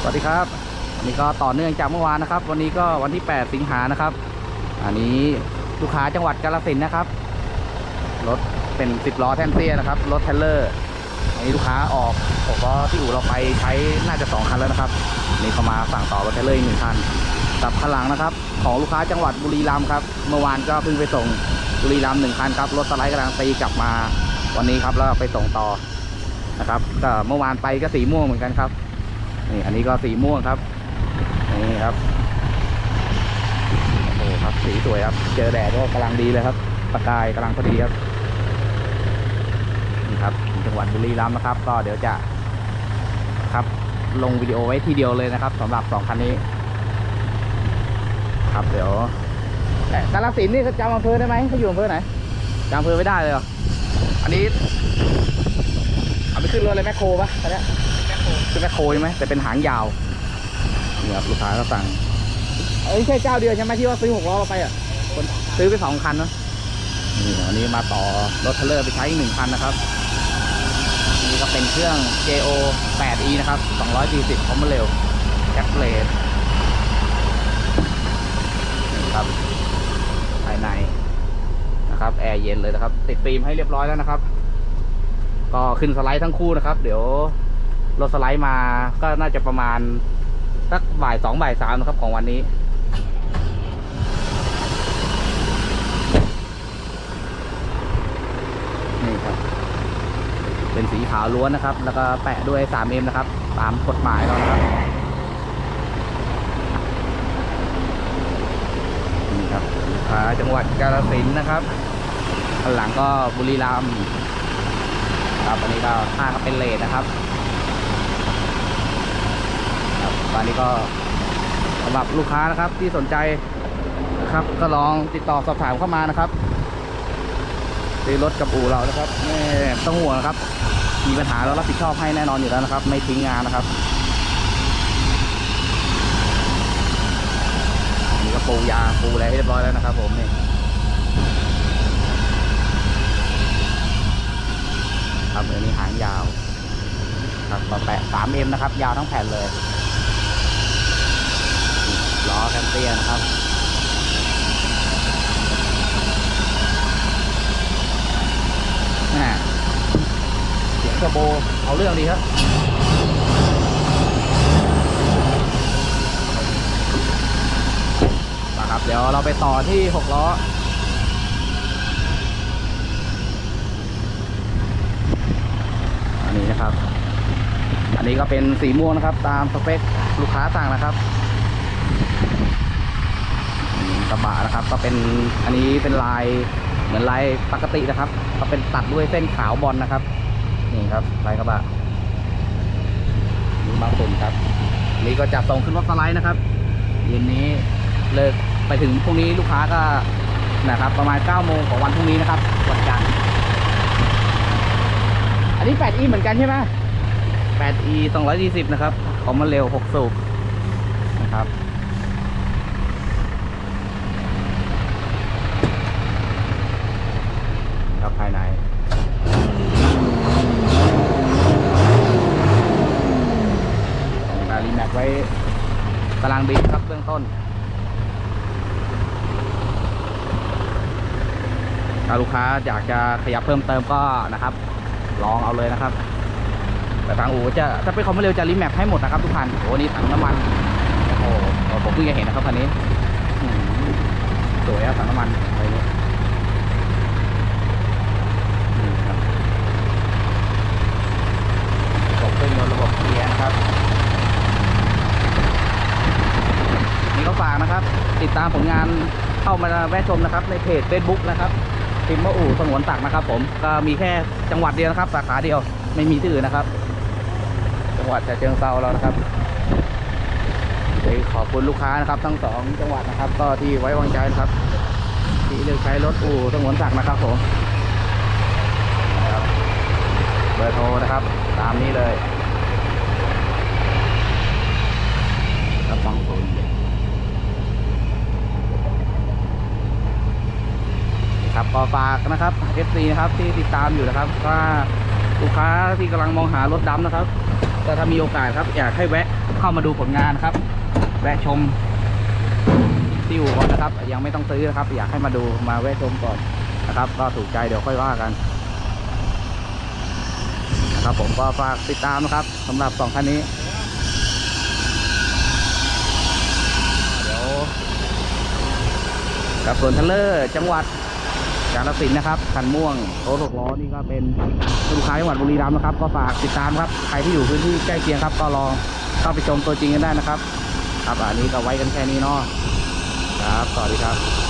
สวัสดีครับวันนี้ก็ต่อเนื่องจากเมื่อวานนะครับ วันนี้ก็วันที่ 8 สิงหานะครับ อันนี้ลูกค้าจังหวัดกาฬสินธุ์นะครับรถเป็น10ล้อแท่นเตี้ยนะครับรถเทเลอร์อันนี้ลูกค้าออกบอกว่าที่อู่เราไปใช้น่าจะ 2 คันแล้วนะครับนี่เขามาสั่งต่อรถเทเลอร์อีกหนึ่งคันกับข้างหลังนะครับ ของลูกค้าจังหวัดบุรีรัมย์ครับ เมื่อวานก็เพิ่งไปส่งบุรีรัมย์หนึ่งคันครับรถสไลด์กำลังตีกลับมาวันนี้ครับแล้วไปส่งต่อนะครับก็เมื่อวานไปก็สีม่วงเหมือนกันครับ นี่อันนี้ก็สีม่วงครับ นี่ครับ โอ้โหครับสีสวยครับ เจอแดดก็กำลังดีเลยครับ ประกายกำลังพอดีครับ นี่ครับจังหวัดบุรีรัมย์นะครับ ก็เดี๋ยวจะครับลงวิดีโอไว้ทีเดียวเลยนะครับสำหรับสองคันนี้ ครับเดี๋ยวแต่กาลสินนี่เขาจำอำเภอได้ไหมเขาอยู่อำเภอไหนจำอำเภอไม่ได้เลยเหรอ อันนี้ เอาไปขึ้นรถเลยแมคโครปะตอนนี้ ยขึ้นแมคโครใช่ไหมแต่เป็นหางยาวนี่ครับลูกค้าก็สั่งเอ้ยใช่เจ้าเดียวใช่ไหมที่ว่าซื้อหกล้อมาไปอะคนซื้อไปสองคันเนอะนี่วันนี้มาต่อรถเทรลเลอร์ไปใช้อีกหนึ่งคันนะครับนี่ก็เป็นเครื่อง JO 8E นะครับ240คอมเบเร็วแคปเลตนี่ครับภายในนะครับแอร์เย็นเลยนะครับ ติดฟิล์มให้เรียบร้อยแล้วนะครับ ก็ขึ้นสไลด์ทั้งคู่นะครับ เดี๋ยว รถสไลด์มาก็น่าจะประมาณสักบ่ายสองบ่ายสามนะครับของวันนี้ นี่ครับ เป็นสีขาวล้วนนะครับ แล้วก็แปะด้วย 3M นะครับ ตามกฎหมายแล้วนะครับนี่ครับลูกค้าจังหวัดกาฬสินธุ์นะครับข้างหลังก็บุรีรัมย์ครับอันนี้ก็ข้างก็เป็นเลดนะครับครับ ตอนนี้ก็สำหรับลูกค้านะครับที่สนใจนะครับ ก็ลองติดต่อสอบถามเข้ามานะครับซื้อรถกับอู่เรานะครับไม่ต้องห่วงนะครับ มีปัญหาเรารับผิดชอบให้แน่นอนอยู่แล้วนะครับ ไม่ทิ้งงานนะครับนนี้ก็ปูยาปูอะไรให้เรียบร้อยแล้วนะครับ ผมนี่ครับอันนี้หางยาวครับมาแปะ 3M นะครับ ยาวทั้งแผ่นเลย ล้อแคมเตียนะครับเสียงเทอร์โบเอาเรื่องดีครับนะครับ เดี๋ยวเราไปต่อที่หกล้ออันนี้นะครับ อันนี้ก็เป็นสีม่วงนะครับ ตามสเปคลูกค้าสั่งนะครับ กระบะนะครับ ก็เป็นอันนี้เป็นลายเหมือนลายปกตินะครับ ก็เป็นตัดด้วยเส้นขาวบอลนะครับ นี่ครับลายกระบะนี่บางส่วนครับ นี่ก็จับส่งขึ้นรถสไลด์นะครับเย็นนี้เลิกไปถึงพรุ่งนี้ลูกค้าก็นะครับ ประมาณ9โมงของวันพรุ่งนี้นะครับวันจันทร์อันนี้ 8e เหมือนกันใช่ไหม 8e 220 นะครับ ของมันเร็ว 6 สูบนะครับภายในรี แมปไว้กำลังดีครับเบื้องต้นถ้าลูกค้าอยากจะขยับเพิ่มเติมก็นะครับ ลองเอาเลยนะครับ แต่ทางอู่จะถ้าเป็นคอมเตอร์จะรีแมปให้หมดนะครับทุกคันโอ้นี่ถังน้ำมันโอ้โหผมเพิ่งจะเห็นนะครับคันนี้สวยอะถังน้ำมันอะไรนี้ครับระบบเครื่องยนต์ระบบเกียร์นะครับ นี่ก็ฝากนะครับ ติดตามผลงาน เข้ามาแวะชมนะครับในเพจ Facebook นะครับพิมพ์ว่าอู่สงวนตักนะครับ ผมก็มีแค่จังหวัดเดียวนะครับ สาขาเดียวไม่มีที่อื่นนะครับ จังหวัดฉะเชิงเซาเรานะครับเดี๋ยขอบคุณลูกค้านะครับ ทั้งสองจังหวัดนะครับ ก็ที่ไว้วางใจนะครับ ที่เลือกใช้รถอู่สงวนตักนะครับผมเบอร์โทรนะครับ ตามนี้เลยรับฟังผลค รับก็ฝากนะครับ FC นะครับที่ติดตามอยู่นะครับว่าลูกค้าที่กำลังมองหารถดำนะครับก็ถ้ามีโอกาสครับอยากให้แวะเข้ามาดูผลงานครับ แวะชมที่อู่ก่อนนะครับ ยังไม่ต้องซื้อนะครับ อยากให้มาดูมาแวะชมก่อนนะครับ ก็ถูกใจเดี๋ยวค่อยว่ากันนะครับ ผมก็ฝากติดตามนะครับสำหรับสองคันนี้เดี๋ยวกับส่วนเทรลเลอร์จังหวัด กาฬสินนะครับคันม่วงโต๊ะหกล้อนี่ก็เป็นลูกค้าจังหวัดบุรีรัมย์นะครับ ก็ฝากติดตามครับใครที่อยู่พื้นที่ใกล้เคียงครับ ก็ลองเข้าไปชมตัวจริงกันได้นะครับ ครับอันนี้ก็ไว้กันแค่นี้เนาะครับสวัสดีครับ